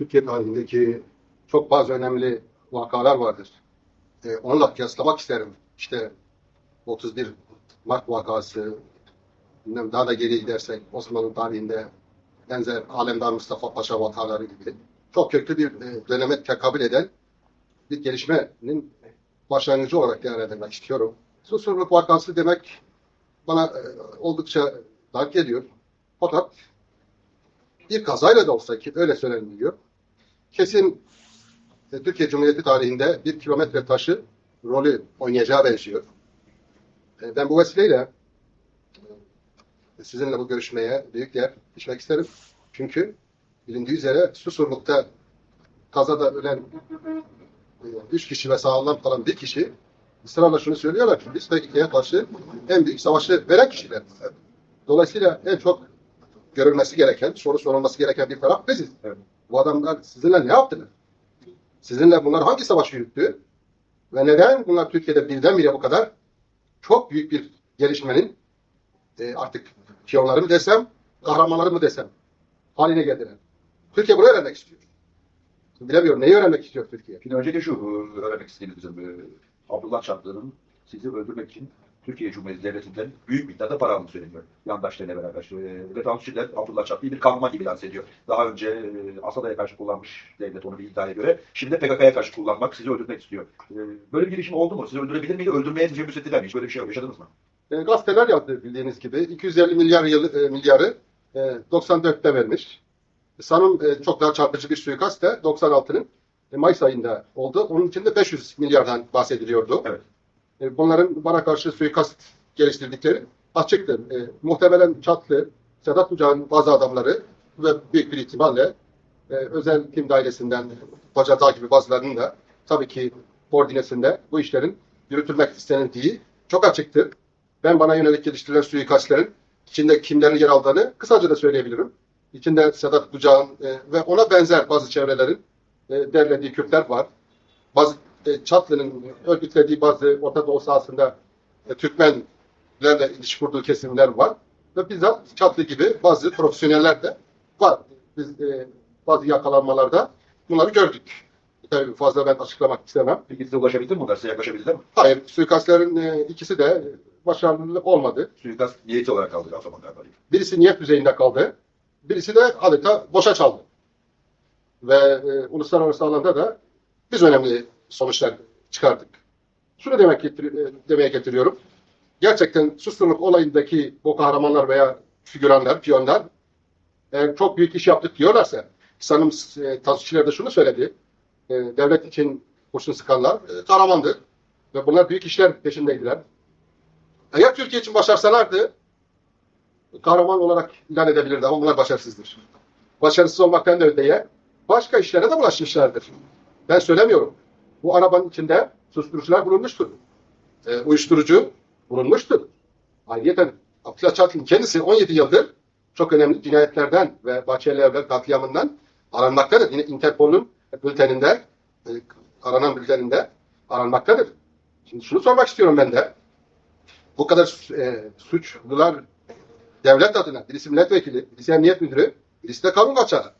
Türkiye tarihindeki çok bazı önemli vakalar vardır. E, onunla kıyaslamak isterim. İşte 31 Mart vakası, daha da geri gidersek Osmanlı tarihinde benzer Alemdar Mustafa Paşa vakaları gibi çok köklü bir e, döneme tekabül eden bir gelişmenin başlangıcı olarak değerlendirmek istiyorum. Susurluk vakası demek bana e, oldukça dar geliyor. Fakat bir kazayla da olsa ki öyle söyleniliyor. Kesin e, Türkiye Cumhuriyeti tarihinde bir kilometre taşı rolü oynayacağı benziyor. E, ben bu vesileyle e, sizinle bu görüşmeye büyük değer biçmek isterim. Çünkü bilindiği üzere Susurluk'ta kazada ölen üç kişi ve sağlam kalan bir kişi ısrarla şunu söylüyorlar ki biz PKK'ya karşı en büyük savaşı veren kişiler. Dolayısıyla en çok görülmesi gereken, soru sorulması gereken bir taraf biziz. Evet. Bu adamlar sizinle ne yaptılar? Sizinle bunlar hangi savaş yürüttü? Ve neden bunlar Türkiye'de birdenbire bu kadar çok büyük bir gelişmenin e, artık piyonları mı desem, kahramanları mı desem haline geldiler. Türkiye bunu öğrenmek istiyor. Bilemiyorum neyi öğrenmek istiyor Türkiye? Şimdi öncelikle şu e, öğrenmek istediğimiz bizim e, Abdullah Çatlı'nın sizi öldürmek için Türkiye Cumhuriyeti Devleti'nden büyük miktarda para aldığını söyleniyor. Yandaşlarıyla beraber. E, ve Abdullah Çatlı'yı bir kahraman gibi lanse ediyor. Daha önce e, Asada'ya karşı kullanmış devlet onu bir iddiaya göre. Şimdi de PKK'ya karşı kullanmak, sizi öldürmek istiyor. E, böyle bir girişim oldu mu? Sizi öldürebilir miydi? Öldürmeye teşebbüs ettiler mi? Hiç böyle bir şey yok. Yaşadınız mı? E, gazeteler yazdı bildiğiniz gibi. 250 milyar yılı, e, milyarı e, 94'te vermiş. Sanırım e, çok daha çarpıcı bir suikast da 96'nın e, Mayıs ayında oldu. Onun içinde 500 milyardan bahsediliyordu. Evet. E, bunların bana karşı suikast geliştirdikleri açıktır. E, muhtemelen Çatlı, Sedat Uçak'ın bazı adamları ve büyük bir ihtimalle e, özel tim dairesinden Bacata gibi bazılarının da tabii ki koordinesinde bu işlerin yürütülmek istenildiği çok açıktır. Ben bana yönelik geliştirilen suikastlerin içinde kimlerin yer aldığını kısaca da söyleyebilirim. İçinde Sedat Bucağ'ın e, ve ona benzer bazı çevrelerin e, derlediği Kürtler var. Bazı e, Çatlı'nın örgütlediği bazı Orta Doğu sahasında e, Türkmenlerle ilişki kurduğu kesimler var. Ve bizzat Çatlı gibi bazı profesyoneller de var. Biz e, bazı yakalanmalarda bunları gördük. Tabii fazla ben açıklamak istemem. Peki size ulaşabildi mi bunlar? Size yaklaşabildiler mi? Hayır, suikastlerin e, ikisi de başarılı olmadı. Suikast niyeti olarak kaldı o zaman galiba. Birisi niyet düzeyinde kaldı. Birisi de adeta boşa çaldı. Ve e, uluslararası alanda da biz önemli sonuçlar çıkardık. Şunu demek getir, e, demeye getiriyorum. Gerçekten susturluk olayındaki bu kahramanlar veya figüranlar, piyonlar e, çok büyük iş yaptık diyorlarsa sanırım e, tasvipçiler de şunu söyledi. E, devlet için kurşun sıkanlar e, kahramandır. Ve bunlar büyük işler peşindeydiler. Eğer Türkiye için başarsalardı kahraman olarak ilan edebilirdi ama bunlar başarısızdır. Başarısız olmaktan da öteye başka işlere de bulaşmışlardır. Ben söylemiyorum. Bu arabanın içinde susturucular bulunmuştur. E, uyuşturucu bulunmuştur. Ayrıca Abdullah Çatlı'nın kendisi 17 yıldır çok önemli cinayetlerden ve Bahçeli Evler katliamından aranmaktadır. Yine Interpol'un bülteninde, e, aranan bülteninde aranmaktadır. Şimdi şunu sormak istiyorum ben de. Bu kadar e, suçlular devlet adına, birisi milletvekili, birisi emniyet müdürü, birisi de kanun kaçağı.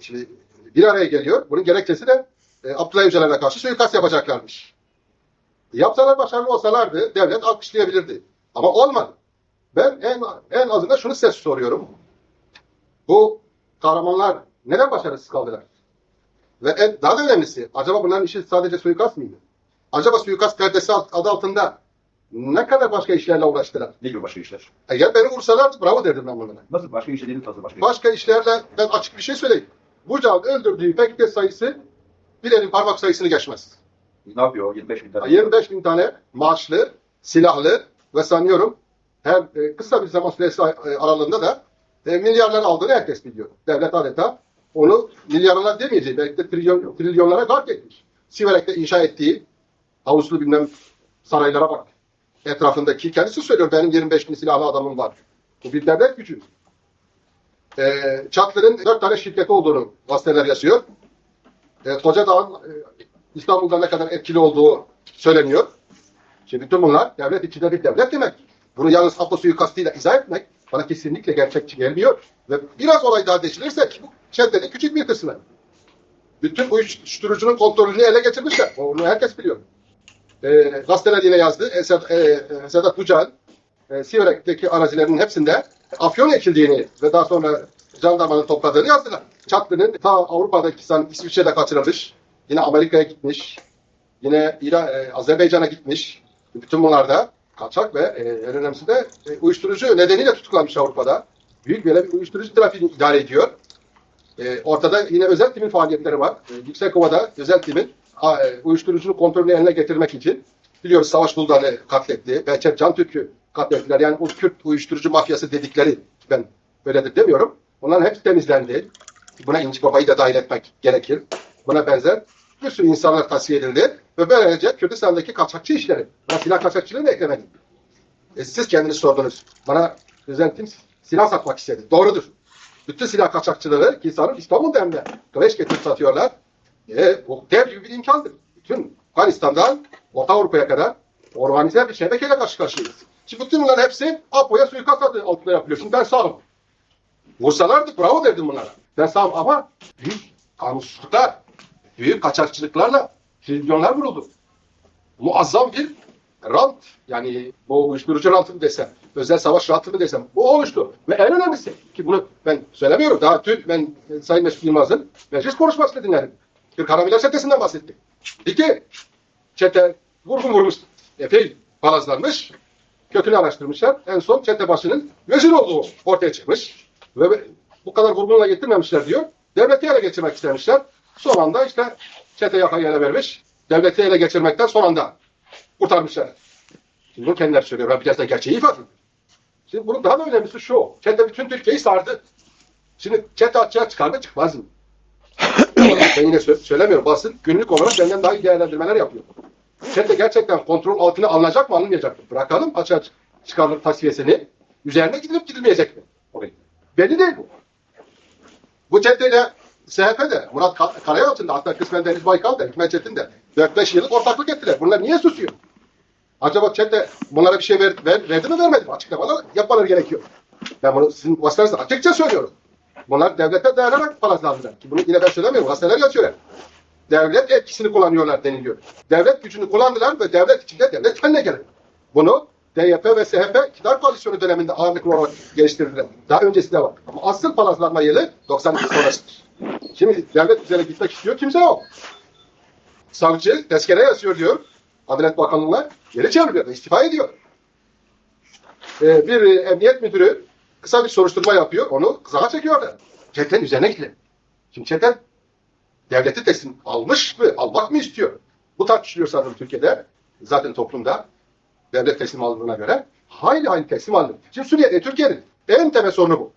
Şimdi bir araya geliyor. Bunun gerekçesi de e, Abdullah Öcalan'a karşı suikast yapacaklarmış. Yapsalar başarılı olsalardı devlet alkışlayabilirdi. Ama olmadı. Ben en, en azından şunu size soruyorum. Bu kahramanlar neden başarısız kaldılar? Ve en, daha da önemlisi, acaba bunların işi sadece suikast mıydı? Acaba suikast perdesi adı altında ne kadar başka işlerle uğraştılar? Ne gibi başka işler? Eğer beni vursalardı bravo derdim ben bunlara. Nasıl başka iş dediğiniz nasıl başka? Başka işlerle ben açık bir şey söyleyeyim. Bucağ'ın öldürdüğü PKK sayısı bilenin parmak sayısını geçmez. Ne yapıyor? 25 bin tane. 25 bin tane maaşlı, silahlı ve sanıyorum her e, kısa bir zaman süresi e, aralığında da e, milyarlar aldığını herkes biliyor. Devlet adeta onu milyarlar demeyeceği belki de trilyon, trilyonlara gark etmiş. Siverek'te inşa ettiği havuzlu bilmem saraylara bak. Etrafındaki kendisi söylüyor benim 25 bin silahlı adamım var. Bu bir devlet gücü. E, Çatlı'nın dört tane şirketi olduğunu gazeteler yazıyor. E, Koca Dağ'ın e, İstanbul'da ne kadar etkili olduğu söyleniyor. Şimdi bütün bunlar devlet içinde bir devlet demek. Bunu yalnız hafta suikastıyla izah etmek bana kesinlikle gerçekçi gelmiyor. Ve biraz olay daha değişilirse ki bu çevrenin küçük bir kısmı. Bütün uyuşturucunun kontrolünü ele geçirmişler. Onu herkes biliyor. E, gazeteler yine yazdı. E, Sedat, e, e, Bucak'ın e, Siverek'teki arazilerin hepsinde afyon ekildiğini ve daha sonra jandarmanın topladığını yazdılar. Çatlı'nın ta Avrupa'daki san İsviçre'de kaçırılmış. Yine Amerika'ya gitmiş. Yine İran, e, Azerbaycan'a gitmiş. Bütün bunlarda kaçak ve e, en önemlisi de e, uyuşturucu nedeniyle tutuklanmış Avrupa'da. Büyük böyle bir uyuşturucu trafiğini idare ediyor. E, ortada yine özel timin faaliyetleri var. E, Yüksekova'da özel timin a, e, uyuşturucunun kontrolünü eline getirmek için biliyoruz Savaş Buldan'ı katletti. Behçet Can Türk'ü katlettiler. Yani o Kürt uyuşturucu mafyası dedikleri ben böyledir demiyorum. Onların hepsi temizlendi. Buna İnci Baba'yı da dahil etmek gerekir. Buna benzer bir sürü insanlar tasfiye edildi. Ve böylece Kürdistan'daki kaçakçı işleri, silah kaçakçılığını eklemedim. E, siz kendiniz sordunuz. Bana düzentim silah satmak istedi. Doğrudur. Bütün silah kaçakçıları ki sanırım İstanbul'da hem de kılıç getirip satıyorlar. E, bu dev gibi bir imkandır. Bütün Afganistan'dan Orta Avrupa'ya kadar organize bir şebekeyle karşı karşıyayız. Şimdi bütün bunların hepsi Apo'ya suikast adı altında yapılıyor. Şimdi ben sağım. Vursalardı bravo derdim bunlara. Ben sağım ama büyük kanunsuzluklar, büyük kaçakçılıklarla trilyonlar vuruldu. Muazzam bir rant yani bu uyuşturucu rantı mı desem, özel savaş rantı mı desem bu oluştu. Ve en önemlisi ki bunu ben söylemiyorum. Daha dün ben e, Sayın Mesut Yılmaz'ın meclis konuşmasını dinledim. Bir Karamiller çetesinden bahsetti. Dedi ki çete vurgun vurmuş. Epey palazlanmış. Kökünü araştırmışlar. En son çete başının vezir olduğu ortaya çıkmış. Ve bu kadar vurgunla getirmemişler diyor. Devleti ele geçirmek istemişler. Son anda işte çete yakayı ele vermiş. Devleti ele geçirmekten son anda kurtarmışlar. Şimdi bunu kendileri söylüyor. Biraz da gerçeği ifade. Şimdi bunun daha da önemlisi şu. Çete bütün Türkiye'yi sardı. Şimdi çete açığa çıkar mı çıkmaz mı? Ben yine sö- söylemiyorum. Basın günlük olarak benden daha iyi değerlendirmeler yapıyor. Çete gerçekten kontrol altına alınacak mı alınmayacak mı? Bırakalım açığa çık- çıkarlık tasfiyesini. Üzerine gidilip gidilmeyecek mi? Orayı. Belli değil bu. Bu çeteyle SHP'de, Murat Ka- Karayalçın'da hatta kısmen Deniz Baykal'da, Hikmet Çetin de 4-5 yıllık ortaklık ettiler. Bunlar niye susuyor? Acaba çete bunlara bir şey ver, ver, verdi mi vermedi mi? Açıklamalar yapmaları gerekiyor. Ben bunu sizin vasıtanızda açıkça söylüyorum. Bunlar devlete dayanarak palazlandılar. Ki bunu yine ben söylemiyorum. Gazeteler yazıyorlar. Devlet etkisini kullanıyorlar deniliyor. Devlet gücünü kullandılar ve devlet içinde devlet kendine gelir. Bunu DYP ve SHP iktidar koalisyonu döneminde ağırlıklı olarak geliştirdiler. Daha öncesi de var. Ama asıl palazlanma yılı 92 sonrasıdır. Şimdi devlet üzerine gitmek istiyor. Kimse yok. Savcı tezkere yazıyor diyor. Adalet Bakanlığı'na geri çeviriyor. istifa ediyor. Ee, bir emniyet müdürü kısa bir soruşturma yapıyor. Onu kızağa çekiyorlar. Çeten üzerine gidiyor. Şimdi çeten devleti teslim almış mı? Almak mı istiyor? Bu tartışılıyor sanırım Türkiye'de. Zaten toplumda devlet teslim aldığına göre hayli hayli teslim aldı. Şimdi Suriye'de Türkiye'nin en temel sorunu bu.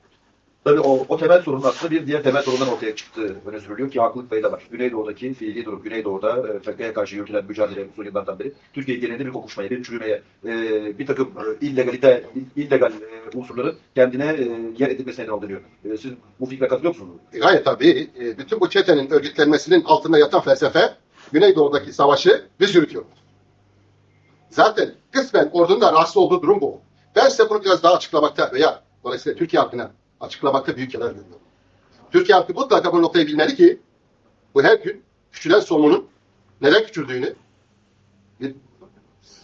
Tabii o, o temel sorun aslında bir diğer temel sorundan ortaya çıktığı öne sürülüyor ki haklılık payı da var. Güneydoğu'daki fiili durum, Güneydoğu'da e, FETÖ'ye karşı yürütülen mücadele uzun yıllardan beri Türkiye genelinde bir kokuşmaya, bir çürümeye, e, bir takım e, illegalite, illegal e, unsurları kendine e, yer edilmesine neden oluyor. E, siz bu fikre katılıyor musunuz? Gayet tabii. E, Bütün bu çetenin örgütlenmesinin altında yatan felsefe Güneydoğu'daki savaşı biz yürütüyoruz. Zaten kısmen ordunun da rahatsız olduğu durum bu. Ben size bunu biraz daha açıklamakta veya dolayısıyla Türkiye halkına açıklamakta büyük yarar görüyorum. Türkiye halkı mutlaka bu noktayı bilmeli ki bu her gün küçülen somunun neden küçüldüğünü bir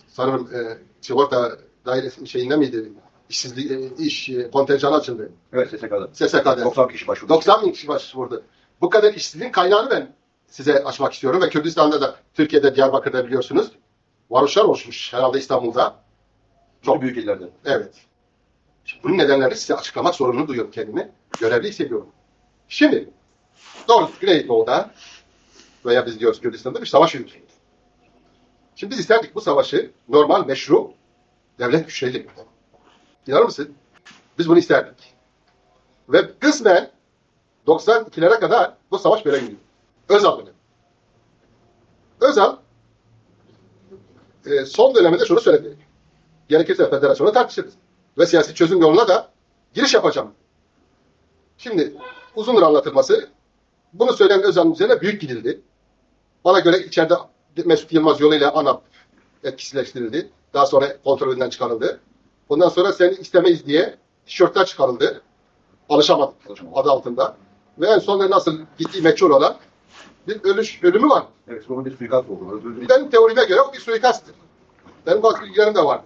sanırım e, sigorta dairesi şeyinde miydi? İşsizlik, e, iş e, kontenjanı açıldı. Evet SSK'da. SSK'da. 90 kişi başvurdu. 90 bin kişi başvurdu. Bu kadar işsizliğin kaynağını ben size açmak istiyorum ve Kürdistan'da da Türkiye'de Diyarbakır'da biliyorsunuz varoşlar oluşmuş herhalde İstanbul'da. Çok büyük illerde. Evet. Şimdi bunun nedenlerini size açıklamak zorunlu duyuyorum kendimi. Görevli hissediyorum. Şimdi doğru Güneydoğu'da veya biz diyoruz Kürdistan'da bir savaş yürütüyoruz. Şimdi biz isterdik bu savaşı normal, meşru devlet güçleriyle yürütelim. İnanır mısın? Biz bunu isterdik. Ve kısmen 92'lere kadar bu savaş böyle gidiyor. Özal dönemi. Özal e, son döneminde şunu söyledi. Gerekirse federasyonu tartışırız. Ve siyasi çözüm yoluna da giriş yapacağım. Şimdi uzundur anlatılması. Bunu söyleyen Özal'ın üzerine büyük gidildi. Bana göre içeride Mesut Yılmaz yoluyla ANAP etkisizleştirildi. Daha sonra kontrolünden çıkarıldı. Ondan sonra seni istemeyiz diye tişörtler çıkarıldı. Alışamadık adı altında. Ve en sonunda nasıl gittiği meçhul olan bir ölüş, ölümü var. Evet, sonra bir suikast oldu. Benim teorime göre o bir suikasttır. Benim bazı bilgilerim de var.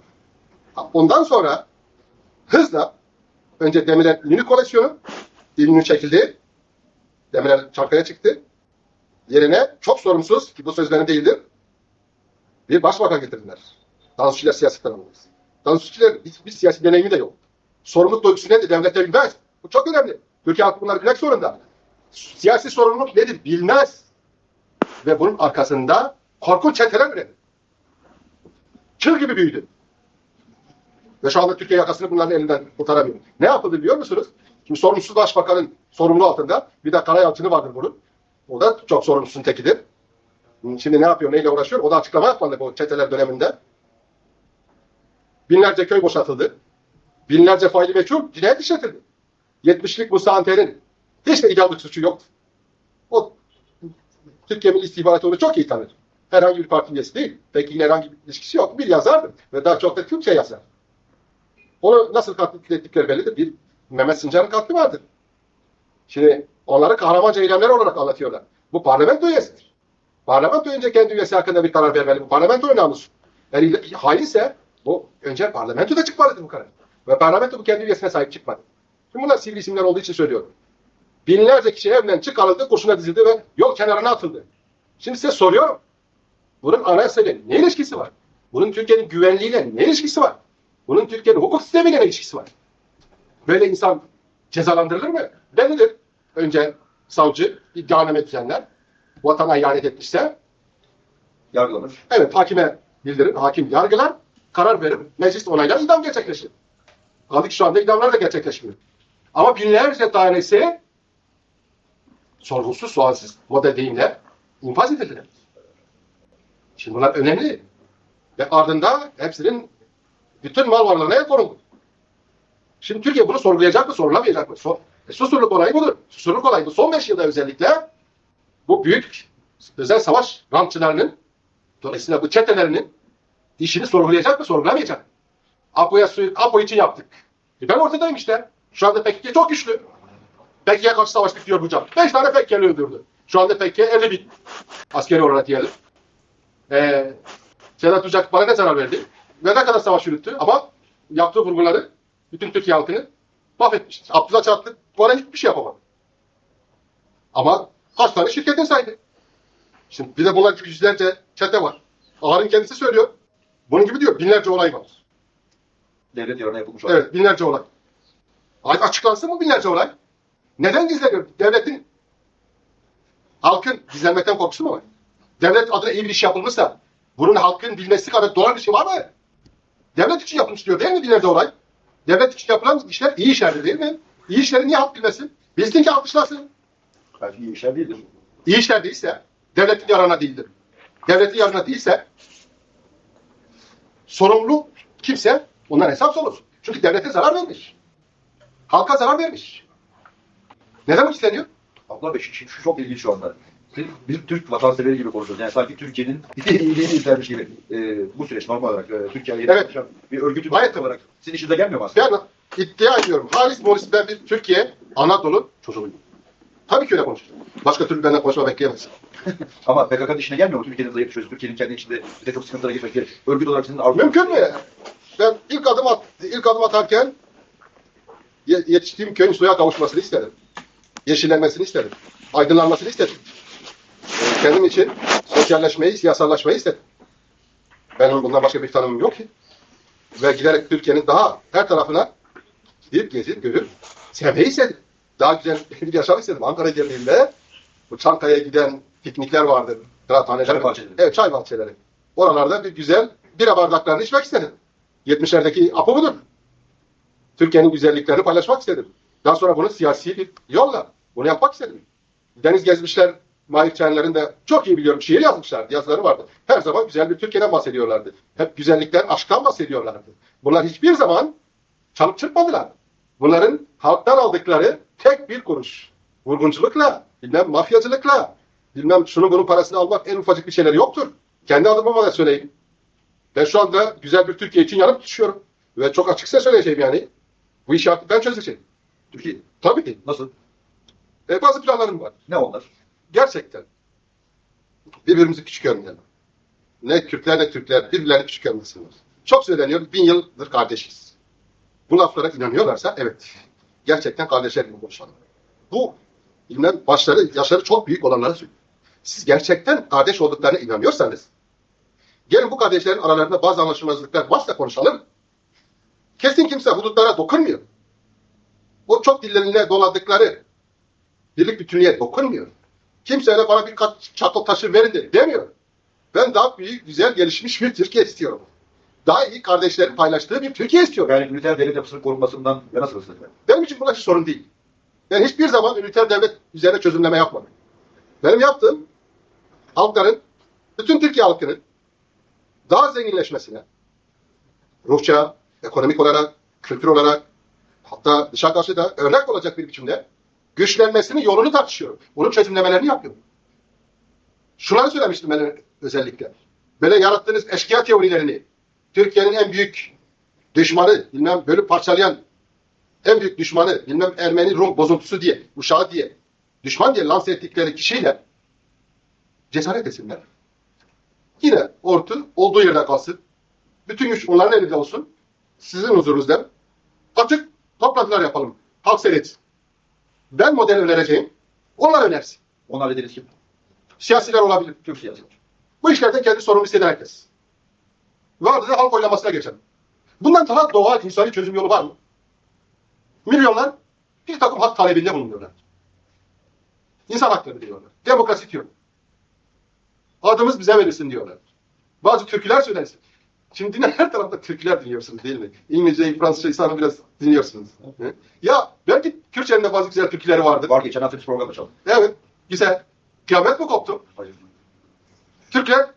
Ondan sonra hızla önce Demirel ünlü koleksiyonu ünlü çekildi. Demirel Çankaya çıktı. Yerine çok sorumsuz ki bu söz benim değildir. Bir başbakan getirdiler. Dansçılar siyasetten anlamaz. Dansçılar hiçbir siyasi deneyimi de yok. Sorumluluk duygusu nedir devlette bilmez. Bu çok önemli. Türkiye halkı bunları bilmek zorunda. Siyasi sorumluluk nedir bilmez. Ve bunun arkasında korkunç çeteler üretti. Çığ gibi büyüdü. Ve şu anda Türkiye yakasını bunların elinden kurtaramıyor. Ne yapıldı biliyor musunuz? Şimdi sorumsuz başbakanın sorumlu altında bir de karayalçını vardır bunun. O da çok sorumsuzun tekidir. Şimdi ne yapıyor, neyle uğraşıyor? O da açıklama yapmadı bu çeteler döneminde. Binlerce köy boşaltıldı. Binlerce faili meçhul cinayet işletildi. 70'lik Musa Anter'in hiç de idamlık suçu yoktu. O Türkiye Milli İstihbaratı onu çok iyi tanır. Herhangi bir parti üyesi değil. Peki herhangi bir ilişkisi yok. Bir yazardır. Ve daha çok da Türkçe yazar. Onu nasıl katlettikleri bellidir. Bir Mehmet Sincar'ın katli vardır. Şimdi onları kahramanca eylemler olarak anlatıyorlar. Bu parlamento üyesidir. Parlamento önce kendi üyesi hakkında bir karar vermeli. Bu parlamento namusu. Eğer hainse bu önce parlamentoda çıkmalıdır bu karar. Ve parlamento bu kendi üyesine sahip çıkmadı. Şimdi bunlar sivri isimler olduğu için söylüyorum. Binlerce kişi evden çıkarıldı, kurşuna dizildi ve yol kenarına atıldı. Şimdi size soruyorum. Bunun anayasayla ne ilişkisi var? Bunun Türkiye'nin güvenliğiyle ne ilişkisi var? Bunun Türkiye'nin hukuk sistemiyle ne ilişkisi var? Böyle insan cezalandırılır mı? Bellidir. Önce savcı, iddianame etkenler vatana ihanet etmişse Yargılanır. evet hakime bildirir, hakim yargılar, karar verir, meclis onaylar, idam gerçekleşir. Kaldı ki şu anda idamlar da gerçekleşmiyor. Ama binlerce tanesi sorgusuz, sualsiz model deyimle infaz edildiler. Şimdi bunlar önemli. Ve ardında hepsinin bütün mal varlığına el konuldu. Şimdi Türkiye bunu sorgulayacak mı, sorgulamayacak mı? Sor e, susurluk olayı budur. Susurluk olayı bu. Son beş yılda özellikle bu büyük özel savaş rantçılarının dolayısıyla bu çetelerinin işini sorgulayacak mı, sorgulamayacak mı? Apo'ya suyu, Apo için yaptık. E ben ortadayım işte. Şu anda PKK çok güçlü. PKK'ya karşı savaştık diyor bu can. Beş tane PKK'li öldürdü. Şu anda PKK 50 bin askeri olarak diyelim. Ee, Sedat Ucak bana ne zarar verdi? Ve ne kadar savaş yürüttü ama yaptığı vurguları bütün Türkiye halkını mahvetmiştir. Abdullah Çatlı bana hiçbir şey yapamadı. Ama kaç tane şirketin sahibi. Şimdi bir de bunlar yüzlerce çete var. Ağar'ın kendisi söylüyor. Bunun gibi diyor binlerce olay var. Devlet yarına yapılmış olan. Evet binlerce olay. Ay açıklansın mı binlerce olay? Neden gizleniyor? Devletin halkın gizlenmekten korkusu mu var? Devlet adına iyi bir iş yapılmışsa bunun halkın bilmesi kadar doğal bir şey var mı? Devlet için yapılmış diyor değil mi binlerce olay? Devlet için yapılan işler iyi işlerdir değil mi? İyi işleri niye halk bilmesin? Bilsin ki alkışlasın. Belki iyi işler değildir. İyi işler değilse devletin yararına değildir. Devletin yararına değilse sorumlu kimse ondan hesap sorulur. Çünkü devlete zarar vermiş. Halka zarar vermiş. Neden bu isteniyor? Abla Bey şu, şu çok ilginç şu anda. Bir Türk vatanseveri gibi konuşuyoruz. Yani sanki Türkiye'nin iyiliğini istermiş gibi. Ee, bu süreç normal olarak e, Türkiye'ye Evet. bir örgütün Gayet olarak sizin işinize gelmiyor mu aslında? Ben iddia ediyorum. Halis Morris ben bir Türkiye, Anadolu çocuğuyum. Tabii ki öyle konuşurum. Başka türlü benden konuşma bekleyemezsin. Ama PKK'nın işine gelmiyor mu? Türkiye'nin zayıf düşmesi, Türkiye'nin kendi içinde bir takım sıkıntılara geçmesi. Örgüt olarak sizin arzu Mümkün mü? Ben ilk adım at, ilk adım atarken ye- yetiştiğim köyün suya kavuşmasını istedim. Yeşillenmesini istedim. Aydınlanmasını istedim. Ee, kendim için sosyalleşmeyi, siyasallaşmayı istedim. Benim bundan başka bir tanımım yok ki. Ve giderek Türkiye'nin daha her tarafına gidip gezip görüp sevmeyi istedim. Daha güzel bir yaşam istedim. Ankara geldiğimde bu Çankaya'ya giden piknikler vardı. Kıraathaneler. Çay bahçeleri. Evet çay bahçeleri. Oralarda bir güzel bira bardaklarını içmek istedim. 70'lerdeki Apo budur. Türkiye'nin güzelliklerini paylaşmak istedim. Daha sonra bunu siyasi bir yolla bunu yapmak istedim. Deniz gezmişler, Mahir Çenler'in de çok iyi biliyorum şiir yazmışlardı, yazıları vardı. Her zaman güzel bir Türkiye'den bahsediyorlardı. Hep güzellikten, aşktan bahsediyorlardı. Bunlar hiçbir zaman çalıp çırpmadılar. Bunların halktan aldıkları tek bir kuruş. Vurgunculukla, bilmem mafyacılıkla, bilmem şunu bunun parasını almak en ufacık bir şeyleri yoktur. Kendi adıma da söyleyeyim. Ben şu anda güzel bir Türkiye için yanıp tutuşuyorum. Ve çok açıkça söyleyeceğim yani. Bu işi artık ben çözeceğim. Türkiye Tabii ki. nasıl? E, bazı planlarım var. Ne onlar? Gerçekten. birbirimizi küçük görmeyelim. Ne Kürtler ne Türkler birbirlerini küçük görmesinler. Çok söyleniyor, bin yıldır kardeşiz. Bu laflara inanıyorlarsa evet, gerçekten kardeşler gibi konuşalım. Bu, bilmem başları, yaşları çok büyük olanlara söylüyorum. Siz gerçekten kardeş olduklarına inanıyorsanız, gelin bu kardeşlerin aralarında bazı anlaşmazlıklar varsa konuşalım. Kesin kimse hudutlara dokunmuyor. O çok dillerine doladıkları birlik bütünlüğe dokunmuyor. Kimse öyle bana bir kat çatı taşı verin de demiyor. Ben daha büyük, güzel, gelişmiş bir Türkiye istiyorum. Daha iyi kardeşlerin paylaştığı bir Türkiye istiyorum. Yani üniter devlet yapısının korunmasından yanasınız. Benim için bu hiç sorun değil. Ben hiçbir zaman üniter devlet üzerine çözümleme yapmadım. Benim yaptığım halkların, bütün Türkiye halkının daha zenginleşmesine, ruhça, ekonomik olarak, kültür olarak, hatta dışa karşı da örnek olacak bir biçimde güçlenmesinin yolunu tartışıyorum. Bunun çözümlemelerini yapıyorum. Şunları söylemiştim ben özellikle. Böyle yarattığınız eşkıya teorilerini, Türkiye'nin en büyük düşmanı, bilmem bölüp parçalayan en büyük düşmanı, bilmem Ermeni Rum bozuntusu diye, uşağı diye, düşman diye lanse ettikleri kişiyle cesaret etsinler. Yine ortu olduğu yerde kalsın. Bütün güç onların elinde olsun. Sizin huzurunuzda açık toplantılar yapalım. Halk seyretsin. Ben model önereceğim. Onlar önersin. Onlar dediğiniz kim? Siyasiler olabilir. Türk siyasiler. Bu işlerden kendi sorumlu hisseden herkes. Ve ardından halk oylamasına geçelim. Bundan daha doğal insani çözüm yolu var mı? Milyonlar bir takım hak talebinde bulunuyorlar. İnsan hakları diyorlar. Demokrasi diyor. Adımız bize verilsin diyorlar. Bazı türküler söylensin. Şimdi yine her tarafta türküler dinliyorsunuz değil mi? İngilizceyi, Fransızcayı sana biraz dinliyorsunuz. Hı? Ya belki Kürtçenin de bazı güzel türküleri vardır. Var geçen hafta programda çaldık. Evet, güzel. Kıyamet mi koptu? Hayır. Türkler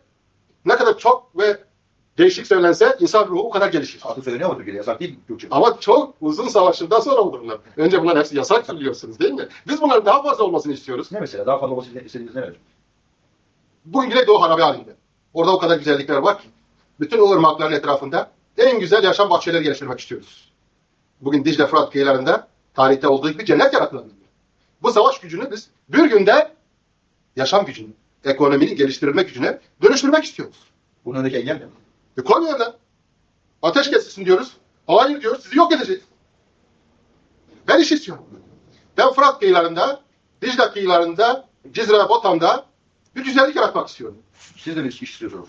ne kadar çok ve değişik söylense insan ruhu o kadar gelişir. Artık söyleniyor ama Türkiye'de yasak değil Türkçe. Ama çok uzun savaşlardan sonra oldu bunlar. Önce bunlar hepsi yasak biliyorsunuz değil mi? Biz bunların daha fazla olmasını istiyoruz. Ne mesela? Daha fazla olması istediğiniz ne? Bu Güneydoğu harabe halinde. Orada o kadar güzellikler var ki. Bütün o ırmakların etrafında en güzel yaşam bahçeleri geliştirmek istiyoruz. Bugün Dicle Fırat kıyılarında tarihte olduğu gibi cennet yaratılabilir. Bu savaş gücünü biz bir günde yaşam gücünü, ekonominin geliştirilme gücüne dönüştürmek istiyoruz. Bunun önündeki engel ne? E koymuyorlar. Ateş kesilsin diyoruz. Hayır diyoruz. Sizi yok edeceğiz. Ben iş istiyorum. Ben Fırat kıyılarında, Dicle kıyılarında, Cizre Botan'da bir güzellik yaratmak istiyorum. Siz de bir iş istiyorsunuz.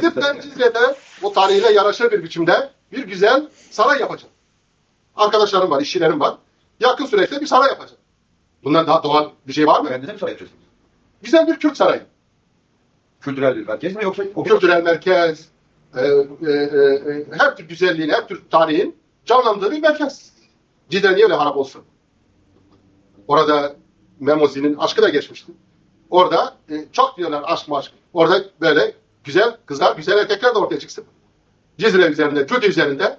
Gidip ben Cizre'de o tarihiyle yaraşır bir biçimde bir güzel saray yapacağım. Arkadaşlarım var, işçilerim var. Yakın süreçte bir saray yapacağım. Bundan daha doğal bir şey var mı? Kendinize mi saray yapacaksınız? Güzel bir Kürt sarayı. Kültürel bir merkez mi yoksa okul? kültürel merkez, e, e, e, e, her tür güzelliğin, her tür tarihin canlandığı bir merkez. Cidden niye öyle harap olsun? Orada Memozi'nin aşkı da geçmişti. Orada e, çok diyorlar aşk maşk. Orada böyle güzel kızlar, güzel erkekler de ortaya çıksın. Cizre üzerinde, Kürt üzerinde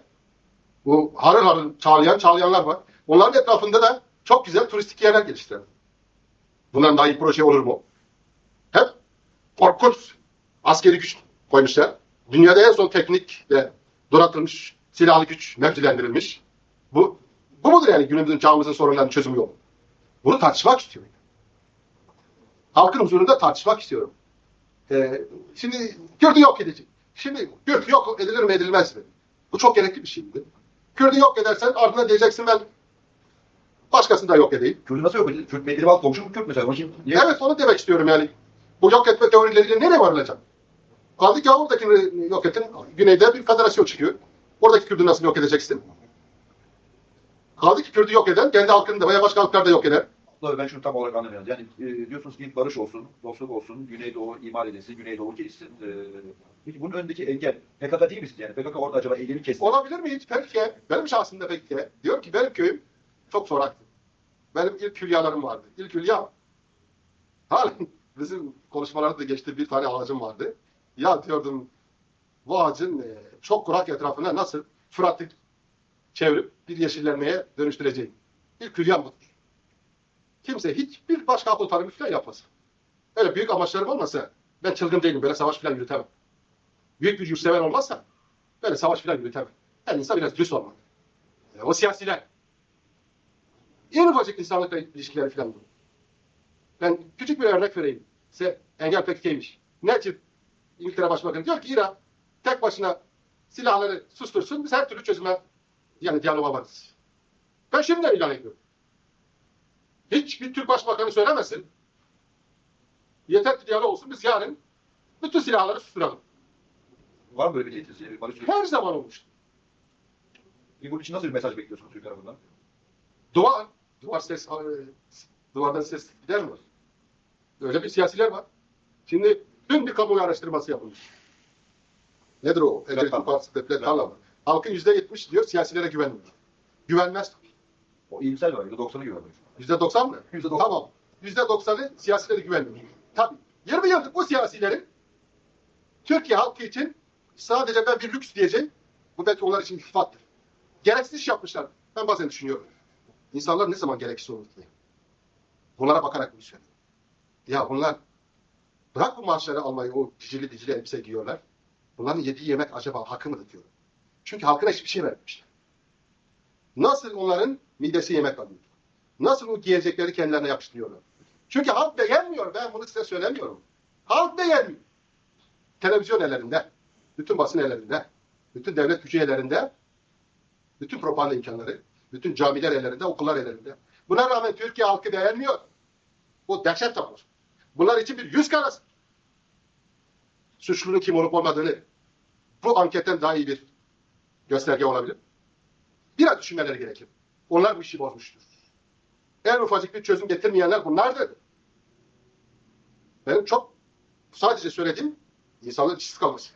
bu harıl harıl çağlayan çağlayanlar var. Onların etrafında da çok güzel turistik yerler geliştirelim. Bundan daha iyi proje olur mu? Hep korkunç askeri güç koymuşlar. Dünyada en son teknik ve donatılmış silahlı güç mevzilendirilmiş. Bu, bu mudur yani günümüzün çağımızın sorunlarının çözümü yolu? Bunu tartışmak istiyorum. Halkın huzurunda tartışmak istiyorum. Ee, şimdi Kürt'ü yok edecek. Şimdi Kürt yok edilir mi edilmez mi? Bu çok gerekli bir şey. Kürt'ü yok edersen ardına diyeceksin ben başkasını da yok edeyim. Kürt'ü nasıl yok edildi? Kürt bir alt komşu mu Kürt mesela? Onun için niye? Evet onu demek istiyorum yani. Bu yok etme teorileriyle nereye varılacak? Kaldı ki oradakini yok etin. Güneyde bir federasyon çıkıyor. Oradaki Kürt'ü nasıl yok edeceksin? Kaldı ki Kürt'ü yok eden kendi halkını da veya başka halklar da yok eder. Tabii ben şunu tam olarak anlamıyorum. Yani e, diyorsunuz ki barış olsun, dostluk olsun, Güneydoğu imal edilsin, Güneydoğu gelişsin. E, peki bunun önündeki engel PKK değil misiniz yani? PKK orada acaba elini kesti. Olabilir mi hiç? Peki. Benim şahsımda peki. Diyorum ki benim köyüm çok soraktı. Benim ilk hülyalarım vardı. İlk hülya halen bizim konuşmalarda da geçti bir tane ağacım vardı. Ya diyordum bu ağacın e, çok kurak etrafına nasıl Fırat'ı çevirip bir yeşillenmeye dönüştüreceğim. İlk hülyam budur. Kimse hiçbir başka akıl tarımı falan yapmasın. Öyle büyük amaçlarım olmasa ben çılgın değilim. Böyle savaş falan yürütemem. Büyük bir yurtsever olmazsa böyle savaş falan yürütemem. Her insan biraz düz olmalı. E, o siyasiler. En ufacık insanlıkla ilişkileri falan bu. Ben küçük bir örnek vereyim. Size Engel Pekke'ymiş. Ne için İngiltere Başbakanı diyor ki İran tek başına silahları sustursun biz her türlü çözüme yani diyaloğa varız. Ben şimdiden ilan ediyorum. Hiçbir Türk Başbakanı söylemesin. Yeter ki diyalog olsun biz yarın bütün silahları susturalım. Var mı böyle bir niyetiniz? Barış Her zaman olmuştu. bunun için nasıl bir mesaj bekliyorsunuz Türk tarafından? Duvar, duvar ses, e, duvardan ses gider mi? Öyle bir siyasiler var. Şimdi dün bir kamuoyu araştırması yapılmış. Nedir o? Ecevit'in partisi mı? Halkın yüzde yetmiş diyor siyasilere güvenmiyor. Güvenmez. O iyimser var. %90'ı güvenmiyor. Yüzde doksan mı? %90. Tamam. Yüzde doksanı siyasilere güvenmiyor. Tabii. 20 yıllık bu siyasilerin Türkiye halkı için sadece ben bir lüks diyeceğim. Bu belki onlar için iltifattır. Gereksiz iş yapmışlar. Ben bazen düşünüyorum. İnsanlar ne zaman gereksiz olur diye. Bunlara bakarak bunu söylüyorum. Ya bunlar bırak bu maaşları almayı, o dicili dicili elbise giyiyorlar. Bunların yediği yemek acaba hakkı mıdır diyorum. Çünkü halkına hiçbir şey vermemişler. Nasıl onların midesi yemek alıyor? Nasıl o giyecekleri kendilerine yakıştırıyorlar? Çünkü halk beğenmiyor. Ben bunu size söylemiyorum. Halk beğenmiyor. Televizyon ellerinde, bütün basın ellerinde, bütün devlet gücü ellerinde, bütün propaganda imkanları, bütün camiler ellerinde, okullar ellerinde. Buna rağmen Türkiye halkı beğenmiyor. Bu dehşet tablosu. Bunlar için bir yüz karası. Suçlunun kim olup olmadığını bu anketten daha iyi bir gösterge olabilir. Biraz düşünmeleri gerekir. Onlar bu işi bozmuştur. En ufacık bir çözüm getirmeyenler bunlardır. Benim çok sadece söylediğim insanların işsiz kalması.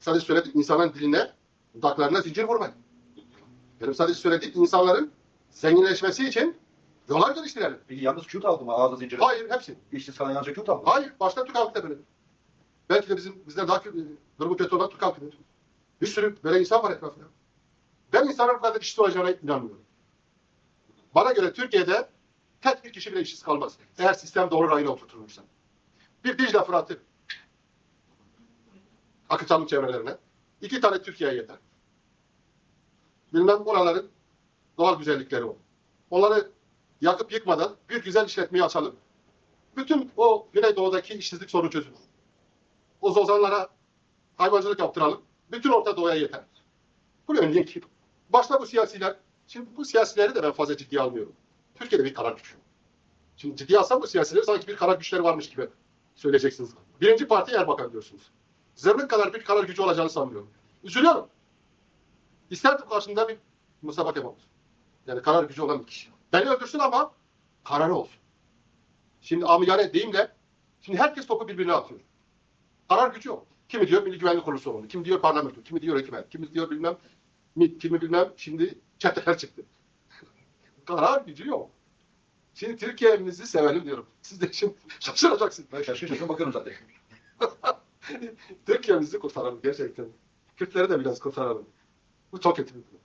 Sadece söylediğim insanların diline, dudaklarına zincir vurmayın. Benim sadece söylediğim insanların zenginleşmesi için yollar geliştirelim. Peki yalnız Kürt halkı mı ağzı zinciri? Hayır hepsi. İşsiz kalan yalnızca Kürt halkı mı? Hayır başta Türk halkı da böyle. Belki de bizim bizden daha kötü, durumu kötü olan Türk halkıdır. Bir sürü böyle insan var etrafında. Ben insanların bu kadar işsiz olacağına inanmıyorum. Bana göre Türkiye'de tek bir kişi bile işsiz kalmaz. Eğer sistem doğru rayına oturtulursa. Bir Dicle Fırat'ı akıtalım çevrelerine. İki tane Türkiye'ye yeter. Bilmem oraların doğal güzellikleri o. Onları yakıp yıkmadan bir güzel işletmeyi açalım. Bütün o Güneydoğu'daki işsizlik sorunu çözülür. O zozanlara hayvancılık yaptıralım. Bütün Orta Doğu'ya yeter. Önleyen kim? Başta bu siyasiler. Şimdi bu siyasileri de ben fazla ciddiye almıyorum. Türkiye'de bir karar gücü. Şimdi ciddiye alsam bu siyasileri sanki bir karar güçleri varmış gibi söyleyeceksiniz. Birinci parti Erbakan diyorsunuz. Zerrin kadar bir karar gücü olacağını sanmıyorum. Üzülüyorum. İsterdim karşımda bir musabak yapalım. Yani karar gücü olan bir kişi. Beni öldürsün ama kararı olsun. Şimdi amiyane deyimle şimdi herkes topu birbirine atıyor. Karar gücü yok. Kimi diyor Milli Güvenlik Kurulu sorumlu, kimi diyor parlamento, kimi diyor hükümet, kimi diyor bilmem MİT, kimi bilmem şimdi çeteler çıktı. Karar gücü yok. Şimdi Türkiye'mizi sevelim diyorum. Siz de şimdi şaşıracaksınız. Ben şaşıracağım. Şaşırtırsın bakıyorum zaten. Türkiye'mizi kurtaralım gerçekten. Kürtleri de biraz kurtaralım. Bu çok kötü bir durum.